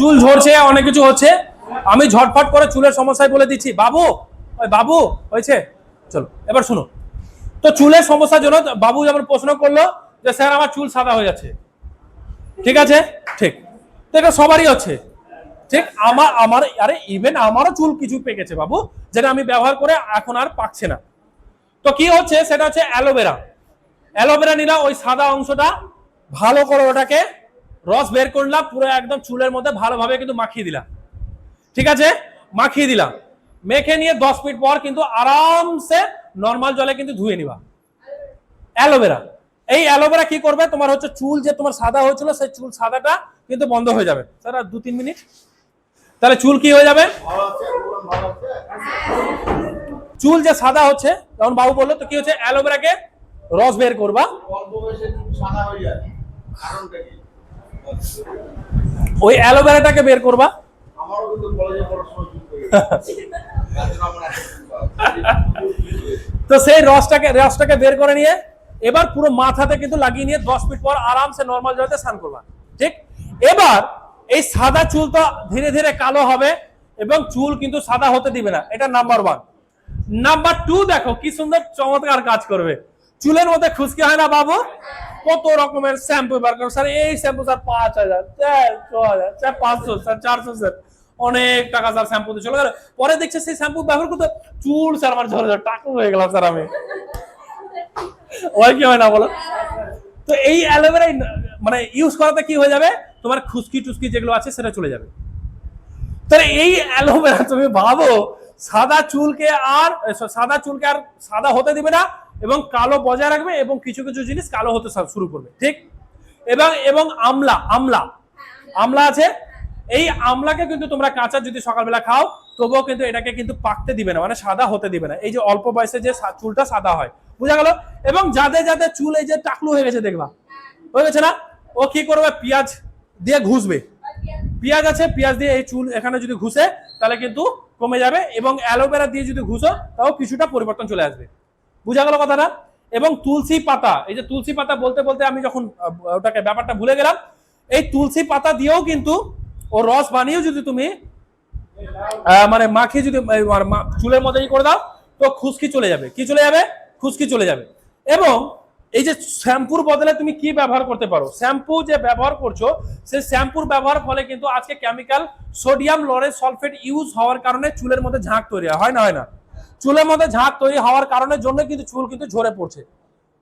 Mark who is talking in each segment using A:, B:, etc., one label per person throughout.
A: চুল ঝরছে, অনেক কিছু হচ্ছে। আমি ঝটফট করে চুলের সমস্যায় বলে দিচ্ছি। বাবু, ওই বাবু, হয়েছে? চলো, এবার শুনো তো চুলের সমস্যার জন্য বাবু যেমন প্রশ্ন করল যে, স্যার, আমার চুল সাদা হয়ে যাচ্ছে। ঠিক আছে? ঠিক। তো এটা সবারই হচ্ছে। ঠিক? আমার আমার, আরে ইভেন আমারও চুল কিছু পেকেছে বাবু, যেটা আমি ব্যবহার করে এখন আর পাকছে না। তো কি হচ্ছে? সেটা হচ্ছে অ্যালোভেরা। অ্যালোভেরা নিলাম ওই সাদা অংশটা ভালো করে ওটাকে রস বের করলাম, পুরো একদম চুলের মধ্যে ভালোভাবে কিন্তু মাখিয়ে দিলাম। ঠিক আছে? মাখিয়ে দিলাম। মেখে নিয়ে দশ মিনিট পর কিন্তু আরামসে নর্মাল জলে কিন্তু ধুয়ে নিবা। অ্যালোভেরা। এই অ্যালোভেরা কি করবে? তোমার হচ্ছে চুল যে তোমার সাদা হয়েছিল, সেই চুল সাদাটা কিন্তু বন্ধ হয়ে যাবে। স্যার দু তিন মিনিট। তাহলে চুল কি হয়ে যাবে? চুল যে সাদা হচ্ছে যেমন বাবু বলল, তো কি হচ্ছে? অ্যালোভেরাকে রস বের করবা।
B: সাদা হয়ে
A: ওই অ্যালোভেরাটাকে বের করবা। তো সেই রসটাকে রসটাকে বের করে নিয়ে এবার পুরো মাথাতে কিন্তু লাগিয়ে নিয়ে দশ মিনিট পর আরামসে নর্মাল জলতে স্নান করবা। ঠিক? এবার এই সাদা চুল তো ধীরে ধীরে কালো হবে এবং চুল কিন্তু সাদা হতে দিবে না। এটা নাম্বার ওয়ান নাম্বার টু দেখো কি সুন্দর চমৎকার কাজ করবে। চুলের মধ্যে খুশকি হয় না বাবু? কত রকমের শ্যাম্পু বার করো স্যার, এই শ্যাম্পু স্যার পাঁচ হাজার, স্যার ছ হাজার, স্যার পাঁচশো, স্যার চারশো, স্যার। অনেক টাকা স্যার শ্যাম্পু দিয়ে চলে গেল পরে দেখছে সেই শ্যাম্পু ব্যবহার করতে চুল, স্যার, আমার ঝরে ঝরে টাকা হয়ে গেলাম স্যার, আমি। ওই কি হয় না বলো? তো এই অ্যালোভেরাই মানে ইউজ করাতে কি হয়ে যাবে? তোমার খুশকি টুসকি যেগুলো আছে, সেটা চলে যাবে। তাহলে এই অ্যালোভেরা তুমি ভাবো, সাদা চুলকে আর সাদা চুলকে আর সাদা হতে দিবে না এবং কালো বজায় রাখবে এবং কিছু কিছু জিনিস কালো হতে শুরু করবে, ঠিক? এবং এবং আমলা আমলা। আমলা আছে। এই আমলাকে কিন্তু তোমরা কাঁচা যদি সকালবেলা খাও, তবুও কিন্তু এটাকে কিন্তু পাকতে দিবে না মানে সাদা হতে দিবে না। এই যে অল্প বয়সে যে চুলটা সাদা হয়, বুঝা গেল? এবং যাদের যাদের চুল এই যে টাকলু হয়ে গেছে, দেখবা। হয়ে গেছে না? ও কি করবে? পেঁয়াজ দিয়ে ঘুষবে। পেঁয়াজ আছে, পেঁয়াজ দিয়ে এই চুল এখানে যদি ঘুষে, তাহলে কিন্তু কমে যাবে এবং অ্যালোভেরা দিয়ে যদি ঘুষো, তাও কিছুটা পরিবর্তন চলে আসবে। বুঝা গেল কথাটা? এবং তুলসী পাতা, এই যে তুলসী পাতা বলতে বলতে আমি যখন ওটাকে ব্যাপারটা ভুলে গেলাম, এই তুলসী পাতা দিয়েও কিন্তু ও রস বানিয়েও যদি তুমি মানে মাখিয়ে যদি চুলের মধ্যে করে দাও, তো খুশকি চলে যাবে। কি চলে যাবে? খুশকি চলে যাবে। এবং এই যে শ্যাম্পুর বদলে তুমি কি ব্যবহার করতে পারো? শ্যাম্পু যে ব্যবহার করছ সেই শ্যাম্পুর ব্যবহার ফলে কিন্তু আজকে chemical sodium lauryl sulphate use হওয়ার কারণে চুলের মধ্যে ঝাঁক তৈরি হয় না হয় না? চুলের মধ্যে ঝাঁক তৈরি হওয়ার কারণের জন্য কিন্তু চুল কিন্তু ঝরে পড়ছে।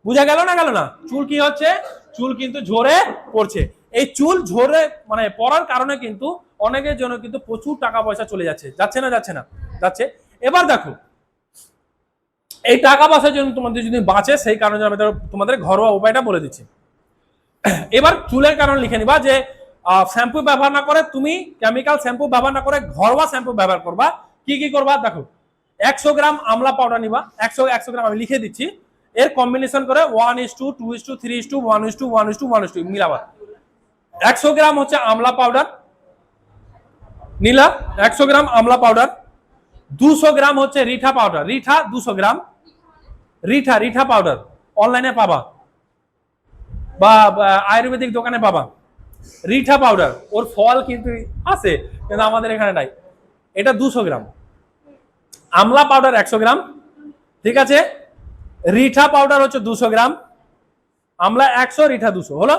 A: বুঝা গেল না গেল না? চুল কি হচ্ছে? চুল কিন্তু ঝরে পড়ছে। এই চুল ঝরে মানে পড়ার কারণে কিন্তু অনেকের জন্য কিন্তু প্রচুর টাকা পয়সা চলে যাচ্ছে। যাচ্ছে না যাচ্ছে না, যাচ্ছে। এবার দেখো, এই টাকা পয়সার জন্য তোমাদের যদি বাঁচে, সেই কারণে আমি তোমাদের ঘরোয়া উপায়টা বলে দিচ্ছি। এবার চুলের কারণ লিখে নিবা যে শ্যাম্পু ব্যবহার না করে তুমি কেমিক্যাল শ্যাম্পু ব্যবহার না করে ঘরোয়া শ্যাম্পু ব্যবহার করবা। কি কি করবা? দেখো একশো গ্রাম আমলা পাউডার নিবা, একশো একশো গ্রাম আমি লিখে দিচ্ছি। এর কম্বিনেশন করে one is two two is two three is two one is two one is two one is two মিলাবা। একশো গ্রাম হচ্ছে আমলা পাউডার নিলা, একশো গ্রাম আমলা পাউডার দুশো গ্রাম হচ্ছে রিঠা পাউডার রিঠা, দুশো গ্রাম। রিঠা রিঠা পাউডার অনলাইনে পাবা। বা আয়ুর্বেদিক দোকানে পাবা। রিঠা পাউডার ওর ফল কিন্তু আছে, কিন্তু আমাদের এখানে নাই। এটা দুশো গ্রাম। আমলা পাউডার একশো গ্রাম, ঠিক আছে? রিঠা পাউডার হচ্ছে দুশো গ্রাম, আমলা একশো, রিঠা দুশো, হলো?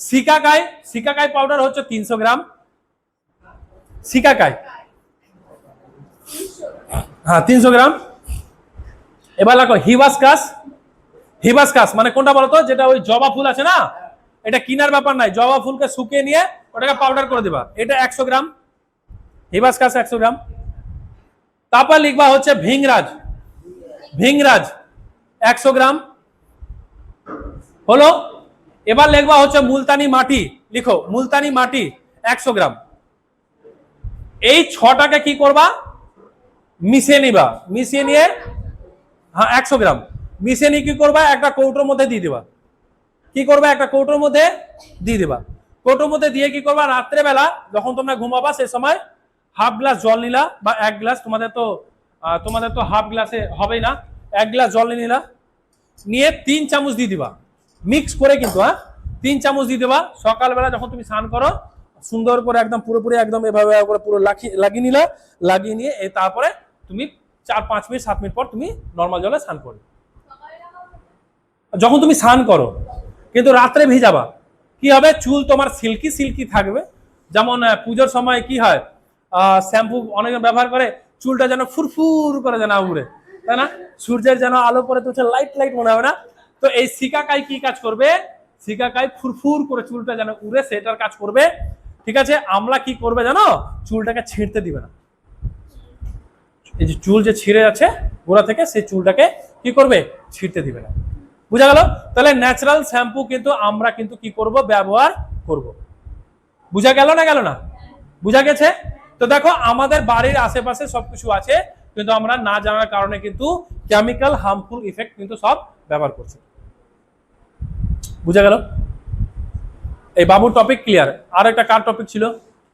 A: সিকাকাই সিকাকাই পাউডার হচ্ছে তিনশো গ্রাম। সিকাকাই হ্যাঁ তিনশো গ্রাম। এবার লাগো হিবাসকাস হিবাসকাস মানে কোনটা বলতো যেটা ওই জবা ফুল আছে না? এটা কিনার ব্যাপার নাই, জবা ফুলকে শুকিয়ে নিয়ে ওটাকে পাউডার করে দিবা। এটা একশো গ্রাম হিবাসকাস একশো গ্রাম। তারপর লিখবা হচ্ছে ভিংরাজ। ভিংরাজ একশো গ্রাম। হলো? এবার লিখবা হচ্ছে মুলতানি মাটি। লিখো, মুলতানি মাটি একশো গ্রাম। এই ছটাকে কি করবা? মিশিয়ে নিবা। মিশিয়ে নিয়ে হ্যাঁ একশো গ্রাম। মিশিয়ে নিয়ে কি করবা? একটা কৌটোর মধ্যে দিয়ে দিবা। কি করবা? একটা কৌটোর মধ্যে দিয়ে দিবা। কৌটোর মধ্যে দিয়ে কি করবা? রাত্রেবেলা যখন তোমরা ঘুমাবা, সে সময় হাফ গ্লাস জল নিলা বা এক গ্লাস, তোমাদের তো তোমাদের তো হাফ গ্লাসে হবেই না। এক গ্লাস জল নিয়ে নিলা। নিয়ে তিন চামচ দিয়ে দিবা। মিক্স করে কিন্তু হ্যাঁ? তিন চামচ দিয়ে দেবা। সকালবেলা যখন তুমি স্নান করো, সুন্দর করে একদম পুরোপুরি একদম এভাবে করে পুরো লাগিয়ে নিলা। লাগিয়ে নিয়ে তারপরে তুমি চার পাঁচ মিনিট, সাত মিনিট পর তুমি নর্মাল জলে স্নান করবে। যখন তুমি স্নান করো, কিন্তু রাত্রে ভিজাবা। কি হবে? চুল তোমার সিল্কি সিল্কি থাকবে। যেমন পুজোর সময় কি হয়? শ্যাম্পু অনেকে ব্যবহার করে, চুলটা যেন ফুরফুর করে যেন উড়ে, তাই না? সূর্যের যেন আলো পরে তো লাইট লাইট মনে হবে না? তো এই সিকাকাই কি কাজ করবে? সিকাকাই ফুরফুর করে চুলটা যেন উড়ে, সেটার কাজ করবে। ঠিক আছে, আমলা কি করবে জানো? চুলটাকে ছিঁড়তে দিবে না। এই যে চুল যে ছিঁড়ে আছে গোড়া থেকে, সেই চুলটাকে কি করবে? ছিঁড়তে দিবে না। বুঝা গেল? তাহলে ন্যাচারাল শ্যাম্পু কিন্তু আমরা কিন্তু কি করব? ব্যবহার করব। বুঝা গেল না গেল না? বুঝা গেছে? তো দেখো, আমাদের বাড়ির আশেপাশে সবকিছু আছে, কিন্তু আমরা না জানার কারণে কিন্তু কেমিক্যাল হার্মফুল ইফেক্ট কিন্তু সব ব্যবহার করছে। বুঝা গেল? এই বাবুর টপিক ক্লিয়ার আর একটা কার টপিক ছিল?